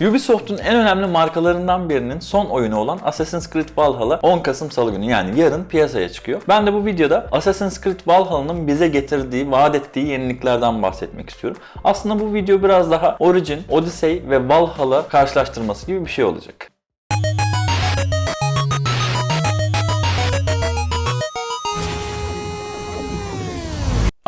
Ubisoft'un en önemli markalarından birinin son oyunu olan Assassin's Creed Valhalla 10 Kasım Salı günü yani yarın piyasaya çıkıyor. Ben de bu videoda Assassin's Creed Valhalla'nın bize getirdiği, vaat ettiği yeniliklerden bahsetmek istiyorum. Aslında bu video biraz daha Origin, Odyssey ve Valhalla karşılaştırması gibi bir şey olacak.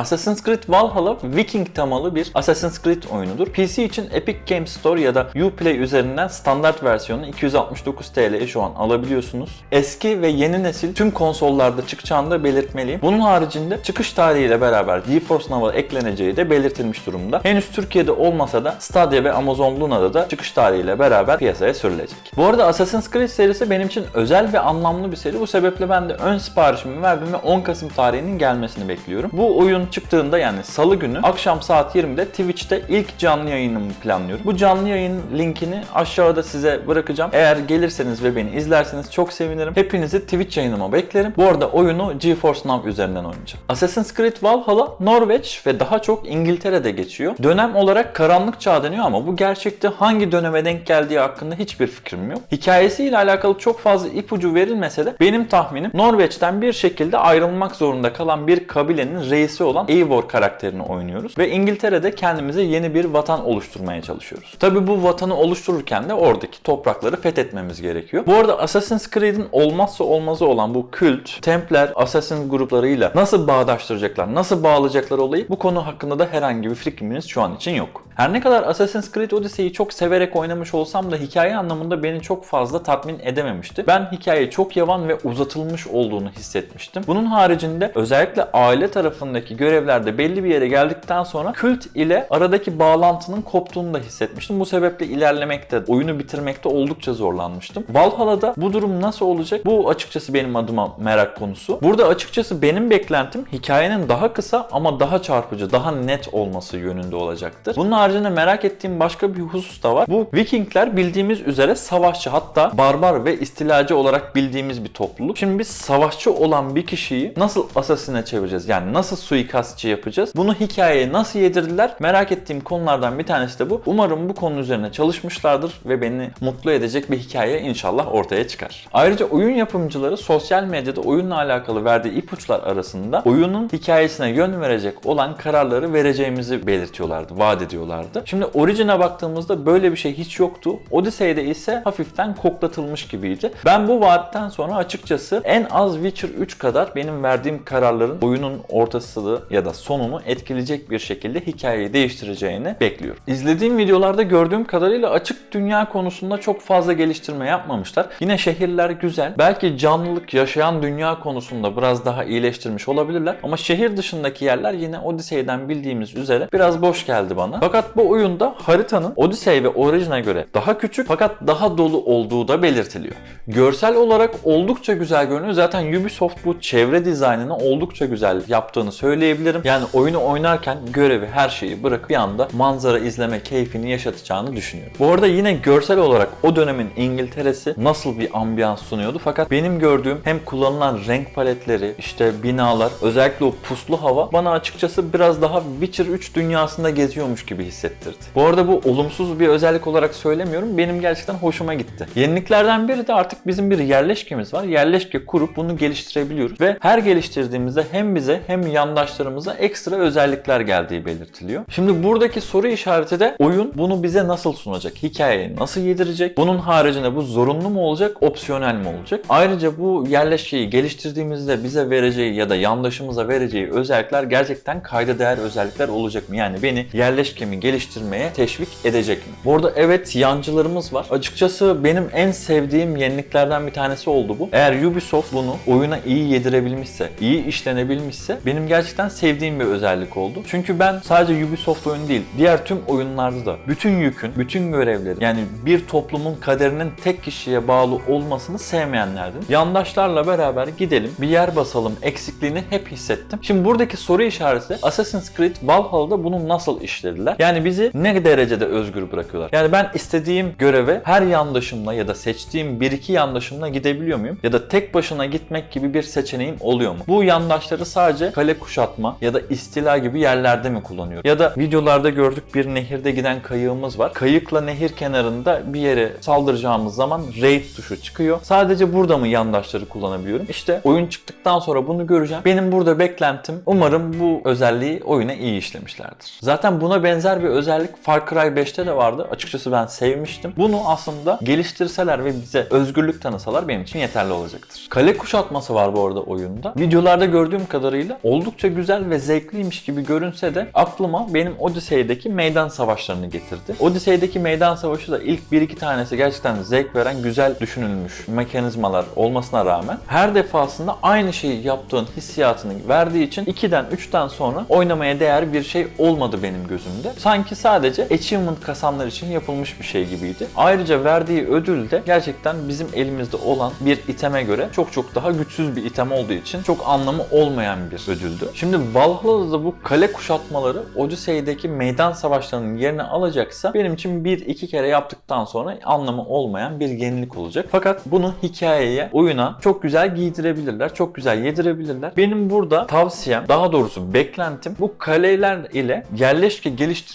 Assassin's Creed Valhalla Viking temalı bir Assassin's Creed oyunudur. PC için Epic Games Store ya da Uplay üzerinden standart versiyonu 269 TL'ye şu an alabiliyorsunuz. Eski ve yeni nesil tüm konsollarda çıkacağını da belirtmeliyim. Bunun haricinde çıkış tarihiyle beraber GeForce Now'a ekleneceği de belirtilmiş durumda. Henüz Türkiye'de olmasa da Stadia ve Amazon Luna'da da çıkış tarihiyle beraber piyasaya sürülecek. Bu arada Assassin's Creed serisi benim için özel ve anlamlı bir seri. Bu sebeple ben de ön siparişimi verdim ve 10 Kasım tarihinin gelmesini bekliyorum. Bu oyun çıktığında yani salı günü akşam saat 20'de Twitch'te ilk canlı yayınımı planlıyorum. Bu canlı yayın linkini aşağıda size bırakacağım. Eğer gelirseniz ve beni izlerseniz çok sevinirim. Hepinizi Twitch yayınıma beklerim. Bu arada oyunu GeForce Now üzerinden oynayacağım. Assassin's Creed Valhalla Norveç ve daha çok İngiltere'de geçiyor. Dönem olarak karanlık çağ deniyor ama bu gerçekte hangi döneme denk geldiği hakkında hiçbir fikrim yok. Hikayesiyle alakalı çok fazla ipucu verilmese de benim tahminim Norveç'ten bir şekilde ayrılmak zorunda kalan bir kabilenin reisi olan Eivor karakterini oynuyoruz ve İngiltere'de kendimize yeni bir vatan oluşturmaya çalışıyoruz. Tabi bu vatanı oluştururken de oradaki toprakları fethetmemiz gerekiyor. Bu arada Assassin's Creed'in olmazsa olmazı olan bu kült, Templar, Assassin gruplarıyla nasıl bağdaştıracaklar, nasıl bağlayacaklar olayı bu konu hakkında da herhangi bir fikrimiz şu an için yok. Her ne kadar Assassin's Creed Odyssey'i çok severek oynamış olsam da hikaye anlamında beni çok fazla tatmin edememişti. Ben hikaye çok yavan ve uzatılmış olduğunu hissetmiştim. Bunun haricinde özellikle aile tarafındaki görevlerde belli bir yere geldikten sonra kült ile aradaki bağlantının koptuğunu da hissetmiştim. Bu sebeple ilerlemekte, oyunu bitirmekte oldukça zorlanmıştım. Valhalla'da bu durum nasıl olacak? Bu açıkçası benim adıma merak konusu. Burada açıkçası benim beklentim hikayenin daha kısa ama daha çarpıcı, daha net olması yönünde olacaktır. Bunun haricinde merak ettiğim başka bir husus da var. Bu Vikingler bildiğimiz üzere savaşçı hatta barbar ve istilacı olarak bildiğimiz bir topluluk. Şimdi biz savaşçı olan bir kişiyi nasıl asasine çevireceğiz? Yani nasıl suikastçı yapacağız? Bunu hikayeye nasıl yedirdiler? Merak ettiğim konulardan bir tanesi de bu. Umarım bu konu üzerine çalışmışlardır ve beni mutlu edecek bir hikaye inşallah ortaya çıkar. Ayrıca oyun yapımcıları sosyal medyada oyunla alakalı verdiği ipuçlar arasında oyunun hikayesine yön verecek olan kararları vereceğimizi belirtiyorlardı, vaat ediyorlardı. Şimdi Origin'e baktığımızda böyle bir şey hiç yoktu. Odyssey'de ise hafiften koklatılmış gibiydi. Ben bu vaatten sonra açıkçası en az Witcher 3 kadar benim verdiğim kararların oyunun ortası ya da sonunu etkileyecek bir şekilde hikayeyi değiştireceğini bekliyorum. İzlediğim videolarda gördüğüm kadarıyla açık dünya konusunda çok fazla geliştirme yapmamışlar. Yine şehirler güzel. Belki canlılık, yaşayan dünya konusunda biraz daha iyileştirmiş olabilirler. Ama şehir dışındaki yerler yine Odyssey'den bildiğimiz üzere biraz boş geldi bana. Fakat bu oyunda haritanın Odyssey ve Origin'e göre daha küçük fakat daha dolu olduğu da belirtiliyor. Görsel olarak oldukça güzel görünüyor. Zaten Ubisoft bu çevre dizaynını oldukça güzel yaptığını söyleyebilirim. Yani oyunu oynarken görevi her şeyi bırakıp bir anda manzara izleme keyfini yaşatacağını düşünüyorum. Bu arada yine görsel olarak o dönemin İngiltere'si nasıl bir ambiyans sunuyordu fakat benim gördüğüm hem kullanılan renk paletleri, işte binalar, özellikle o puslu hava bana açıkçası biraz daha Witcher 3 dünyasında geziyormuş gibi hissettirdi. Bu arada bu olumsuz bir özellik olarak söylemiyorum. Benim gerçekten hoşuma gitti. Yeniliklerden biri de artık bizim bir yerleşkemiz var. Yerleşke kurup bunu geliştirebiliyoruz ve her geliştirdiğimizde hem bize hem yandaşlarımıza ekstra özellikler geldiği belirtiliyor. Şimdi buradaki soru işareti de oyun bunu bize nasıl sunacak? Hikayeyi nasıl yedirecek? Bunun haricinde bu zorunlu mu olacak, opsiyonel mi olacak? Ayrıca bu yerleşkeyi geliştirdiğimizde bize vereceği ya da yandaşımıza vereceği özellikler gerçekten kayda değer özellikler olacak mı? Yani beni yerleşkemi geliştirmeye teşvik edecek mi? Bu arada evet yancılarımız var. Açıkçası benim en sevdiğim yeniliklerden bir tanesi oldu bu. Eğer Ubisoft bunu oyuna iyi yedirebilmişse, iyi işlenebilmişse benim gerçekten sevdiğim bir özellik oldu. Çünkü ben sadece Ubisoft oyunu değil, diğer tüm oyunlarda da bütün yükün, bütün görevleri yani bir toplumun kaderinin tek kişiye bağlı olmasını sevmeyenlerdim. Yandaşlarla beraber gidelim, bir yer basalım eksikliğini hep hissettim. Şimdi buradaki soru işareti Assassin's Creed Valhalla'da bunu nasıl işlediler? Yani Yani bizi ne derecede özgür bırakıyorlar. Yani ben istediğim göreve her yandaşımla ya da seçtiğim bir iki yandaşımla gidebiliyor muyum? Ya da tek başına gitmek gibi bir seçeneğim oluyor mu? Bu yandaşları sadece kale kuşatma ya da istila gibi yerlerde mi kullanıyor? Ya da videolarda gördük bir nehirde giden kayığımız var. Kayıkla nehir kenarında bir yere saldıracağımız zaman raid tuşu çıkıyor. Sadece burada mı yandaşları kullanabiliyorum? İşte oyun çıktıktan sonra bunu göreceğim. Benim burada beklentim umarım bu özelliği oyuna iyi işlemişlerdir. Zaten buna benzer bir özellik Far Cry 5'te de vardı. Açıkçası ben sevmiştim. Bunu aslında geliştirseler ve bize özgürlük tanısalar benim için yeterli olacaktır. Kale kuşatması var bu arada oyunda. Videolarda gördüğüm kadarıyla oldukça güzel ve zevkliymiş gibi görünse de aklıma benim Odyssey'deki meydan savaşlarını getirdi. Odyssey'deki meydan savaşı da ilk bir iki tanesi gerçekten zevk veren güzel düşünülmüş mekanizmalar olmasına rağmen her defasında aynı şeyi yaptığın hissiyatını verdiği için 2'den 3'ten sonra oynamaya değer bir şey olmadı benim gözümde. Sanki sadece achievement kasanlar için yapılmış bir şey gibiydi. Ayrıca verdiği ödül de gerçekten bizim elimizde olan bir iteme göre çok çok daha güçsüz bir item olduğu için çok anlamı olmayan bir ödüldü. Şimdi Valhalla'da da bu kale kuşatmaları Odyssey'deki meydan savaşlarının yerini alacaksa benim için bir iki kere yaptıktan sonra anlamı olmayan bir yenilik olacak. Fakat bunu hikayeye, oyuna çok güzel giydirebilirler, çok güzel yedirebilirler. Benim burada tavsiyem, daha doğrusu beklentim bu kaleler ile yerleşke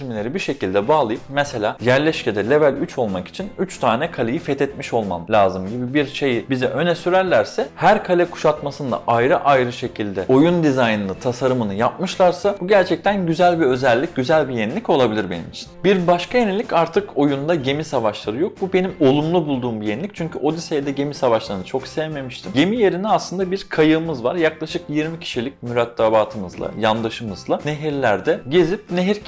geliştirmeleri bir şekilde bağlayıp mesela yerleşkede level 3 olmak için 3 tane kaleyi fethetmiş olman lazım gibi bir şeyi bize öne sürerlerse her kale kuşatmasında ayrı ayrı şekilde oyun dizaynını, tasarımını yapmışlarsa bu gerçekten güzel bir özellik, güzel bir yenilik olabilir benim için. Bir başka yenilik artık oyunda gemi savaşları yok. Bu benim olumlu bulduğum bir yenilik. Çünkü Odyssey'de gemi savaşlarını çok sevmemiştim. Gemi yerine aslında bir kayığımız var. Yaklaşık 20 kişilik mürettebatımızla, yandaşımızla nehirlerde gezip nehir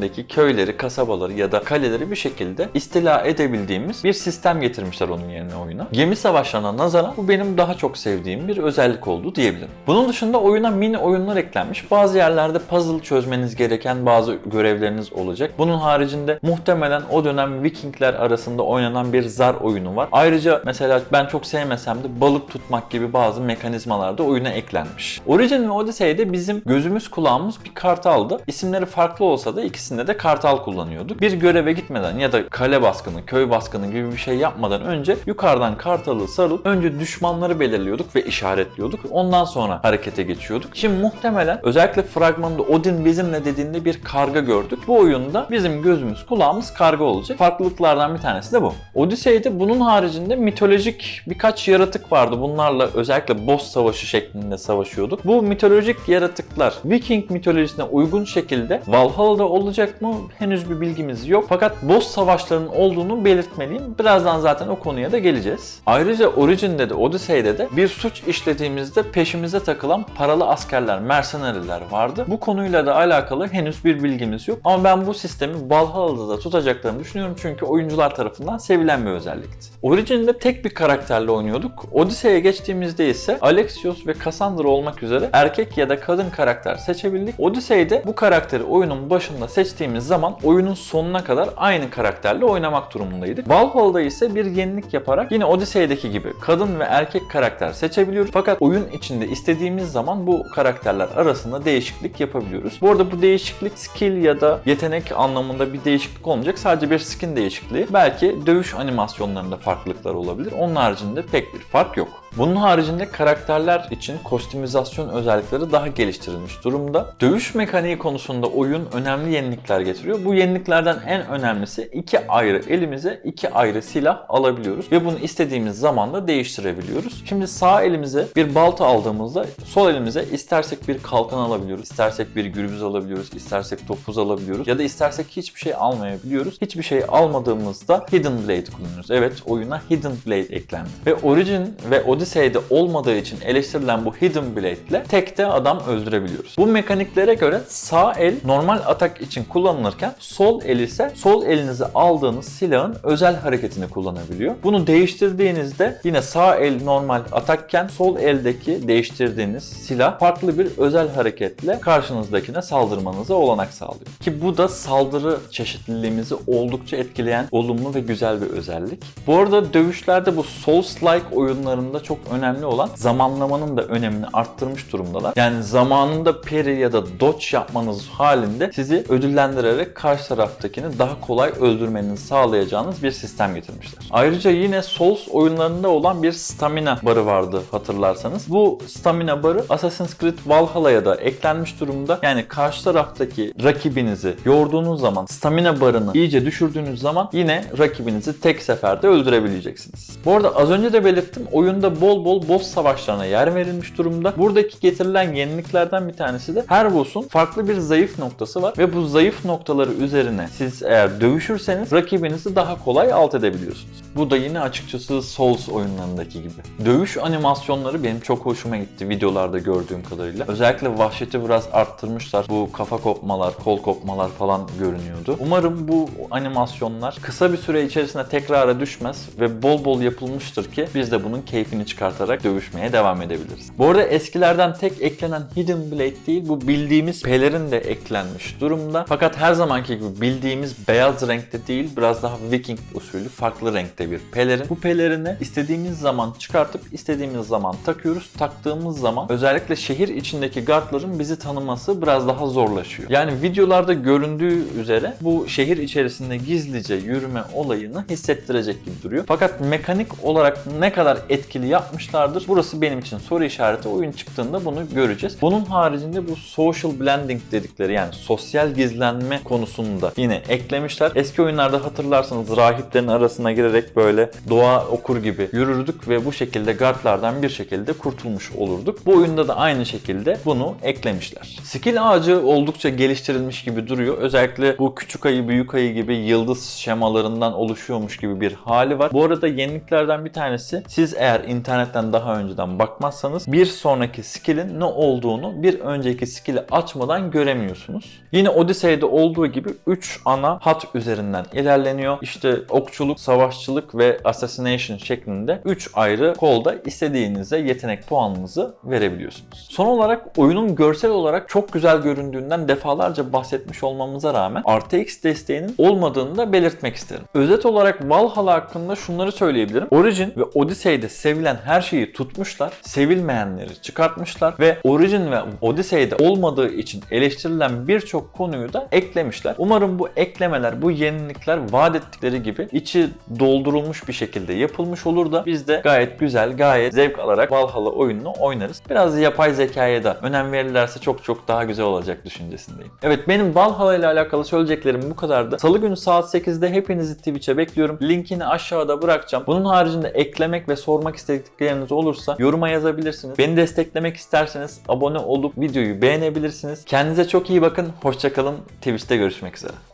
kenarlarındaki köyleri, kasabaları ya da kaleleri bir şekilde istila edebildiğimiz bir sistem getirmişler onun yerine oyuna. Gemi savaşlarına nazaran bu benim daha çok sevdiğim bir özellik oldu diyebilirim. Bunun dışında oyuna mini oyunlar eklenmiş. Bazı yerlerde puzzle çözmeniz gereken bazı görevleriniz olacak. Bunun haricinde muhtemelen o dönem Vikingler arasında oynanan bir zar oyunu var. Ayrıca mesela ben çok sevmesem de balık tutmak gibi bazı mekanizmalar da oyuna eklenmiş. Origin ve Odyssey'de bizim gözümüz kulağımız bir kartaldı. İsimleri farklı olsa da ikisinde de kartal kullanıyorduk. Bir göreve gitmeden ya da kale baskını, köy baskını gibi bir şey yapmadan önce yukarıdan kartalı sarıp önce düşmanları belirliyorduk ve işaretliyorduk. Ondan sonra harekete geçiyorduk. Şimdi muhtemelen özellikle fragmanda Odin bizimle dediğinde bir karga gördük. Bu oyunda bizim gözümüz kulağımız karga olacak. Farklılıklardan bir tanesi de bu. Odyssey'de bunun haricinde mitolojik birkaç yaratık vardı. Bunlarla özellikle boss savaşı şeklinde savaşıyorduk. Bu mitolojik yaratıklar Viking mitolojisine uygun şekilde Valhalla'da olacak mı? Henüz bir bilgimiz yok. Fakat boss savaşlarının olduğunu belirtmeliyim. Birazdan zaten o konuya da geleceğiz. Ayrıca Origin'de de Odyssey'de de bir suç işlediğimizde peşimize takılan paralı askerler, mercenariler vardı. Bu konuyla da alakalı henüz bir bilgimiz yok. Ama ben bu sistemi Valhalla'da da tutacaklarını düşünüyorum çünkü oyuncular tarafından sevilen bir özellikti. Origin'de tek bir karakterle oynuyorduk. Odyssey'e geçtiğimizde ise Alexios ve Cassandra olmak üzere erkek ya da kadın karakter seçebildik. Odyssey'de bu karakteri oyunun başında seçtiğimiz zaman oyunun sonuna kadar aynı karakterle oynamak durumundaydık. Valhalla'da ise bir yenilik yaparak yine Odyssey'deki gibi kadın ve erkek karakter seçebiliyoruz. Fakat oyun içinde istediğimiz zaman bu karakterler arasında değişiklik yapabiliyoruz. Bu arada bu değişiklik skill ya da yetenek anlamında bir değişiklik olmayacak. Sadece bir skin değişikliği. Belki dövüş animasyonlarında farklılıklar olabilir. Onun haricinde pek bir fark yok. Bunun haricinde karakterler için kostümizasyon özellikleri daha geliştirilmiş durumda. Dövüş mekaniği konusunda oyun önemli yenilikler getiriyor. Bu yeniliklerden en önemlisi iki ayrı elimize iki ayrı silah alabiliyoruz ve bunu istediğimiz zaman da değiştirebiliyoruz. Şimdi sağ elimize bir balta aldığımızda sol elimize istersek bir kalkan alabiliyoruz, istersek bir gürbüz alabiliyoruz, istersek topuz alabiliyoruz ya da istersek hiçbir şey almayabiliyoruz. Hiçbir şey almadığımızda Hidden Blade kullanıyoruz. Evet oyuna Hidden Blade eklendi. Ve Origin ve Odyssey'de olmadığı için eleştirilen bu Hidden Blade ile tekte adam öldürebiliyoruz. Bu mekaniklere göre sağ el normal atak için kullanılırken sol el ise sol elinize aldığınız silahın özel hareketini kullanabiliyor. Bunu değiştirdiğinizde yine sağ el normal atakken sol eldeki değiştirdiğiniz silah farklı bir özel hareketle karşınızdakine saldırmanıza olanak sağlıyor. Ki bu da saldırı çeşitliliğimizi oldukça etkileyen olumlu ve güzel bir özellik. Bu arada dövüşlerde bu Souls-like oyunlarında çok çok önemli olan zamanlamanın da önemini arttırmış durumdalar. Yani zamanında parry ya da dodge yapmanız halinde sizi ödüllendirerek karşı taraftakini daha kolay öldürmenizi sağlayacağınız bir sistem getirmişler. Ayrıca yine Souls oyunlarında olan bir stamina barı vardı hatırlarsanız. Bu stamina barı Assassin's Creed Valhalla'ya da eklenmiş durumda. Yani karşı taraftaki rakibinizi yorduğunuz zaman stamina barını iyice düşürdüğünüz zaman yine rakibinizi tek seferde öldürebileceksiniz. Bu arada az önce de belirttim oyunda bol bol boss savaşlarına yer verilmiş durumda. Buradaki getirilen yeniliklerden bir tanesi de her boss'un farklı bir zayıf noktası var ve bu zayıf noktaları üzerine siz eğer dövüşürseniz rakibinizi daha kolay alt edebiliyorsunuz. Bu da yine açıkçası Souls oyunlarındaki gibi. Dövüş animasyonları benim çok hoşuma gitti videolarda gördüğüm kadarıyla. Özellikle vahşeti biraz arttırmışlar. Bu kafa kopmalar, kol kopmalar falan görünüyordu. Umarım bu animasyonlar kısa bir süre içerisinde tekrara düşmez ve bol bol yapılmıştır ki biz de bunun keyfini çıkartarak dövüşmeye devam edebiliriz. Bu arada eskilerden tek eklenen Hidden Blade değil bu bildiğimiz pelerin de eklenmiş durumda. Fakat her zamanki gibi bildiğimiz beyaz renkte değil biraz daha Viking usulü farklı renkte bir pelerin. Bu pelerini istediğimiz zaman çıkartıp istediğimiz zaman takıyoruz. Taktığımız zaman özellikle şehir içindeki guardların bizi tanıması biraz daha zorlaşıyor. Yani videolarda göründüğü üzere bu şehir içerisinde gizlice yürüme olayını hissettirecek gibi duruyor. Fakat mekanik olarak ne kadar etkili yapmışlardır burası benim için soru işareti. Oyun çıktığında bunu göreceğiz. Bunun haricinde bu social blending dedikleri yani sosyal gizlenme konusunda yine eklemişler. Eski oyunlarda hatırlarsanız rahiplerin arasına girerek böyle doğa okur gibi yürürdük ve bu şekilde guardlardan bir şekilde kurtulmuş olurduk. Bu oyunda da aynı şekilde bunu eklemişler. Skill ağacı oldukça geliştirilmiş gibi duruyor. Özellikle bu küçük ayı büyük ayı gibi yıldız şemalarından oluşuyormuş gibi bir hali var. Bu arada yeniliklerden bir tanesi siz eğer internetten daha önceden bakmazsanız bir sonraki skill'in ne olduğunu bir önceki skill'i açmadan göremiyorsunuz. Yine Odyssey'de olduğu gibi 3 ana hat üzerinden ilerleniyor. İşte okçuluk, savaşçılık ve assassination şeklinde 3 ayrı kolda istediğinize yetenek puanınızı verebiliyorsunuz. Son olarak oyunun görsel olarak çok güzel göründüğünden defalarca bahsetmiş olmamıza rağmen RTX desteğinin olmadığını da belirtmek isterim. Özet olarak Valhalla hakkında şunları söyleyebilirim. Origin ve Odyssey'de sevilen her şeyi tutmuşlar, sevilmeyenleri çıkartmışlar ve Origin ve Odyssey'de olmadığı için eleştirilen birçok konuyu da eklemişler. Umarım bu eklemeler, bu yenilikler vaat ettikleri gibi içi doldurulmuş bir şekilde yapılmış olur da biz de gayet güzel, gayet zevk alarak Valhalla oyununu oynarız. Biraz yapay zekaya da önem verirlerse çok çok daha güzel olacak düşüncesindeyim. Evet benim Valhalla ile alakalı söyleyeceklerim bu kadardı. Salı günü saat 8'de hepinizi Twitch'e bekliyorum. Linkini aşağıda bırakacağım. Bunun haricinde eklemek ve sormak istedikleriniz olursa yoruma yazabilirsiniz. Beni desteklemek isterseniz abone olup videoyu beğenebilirsiniz. Kendinize çok iyi bakın. Hoşçakalın. Twitch'te görüşmek üzere.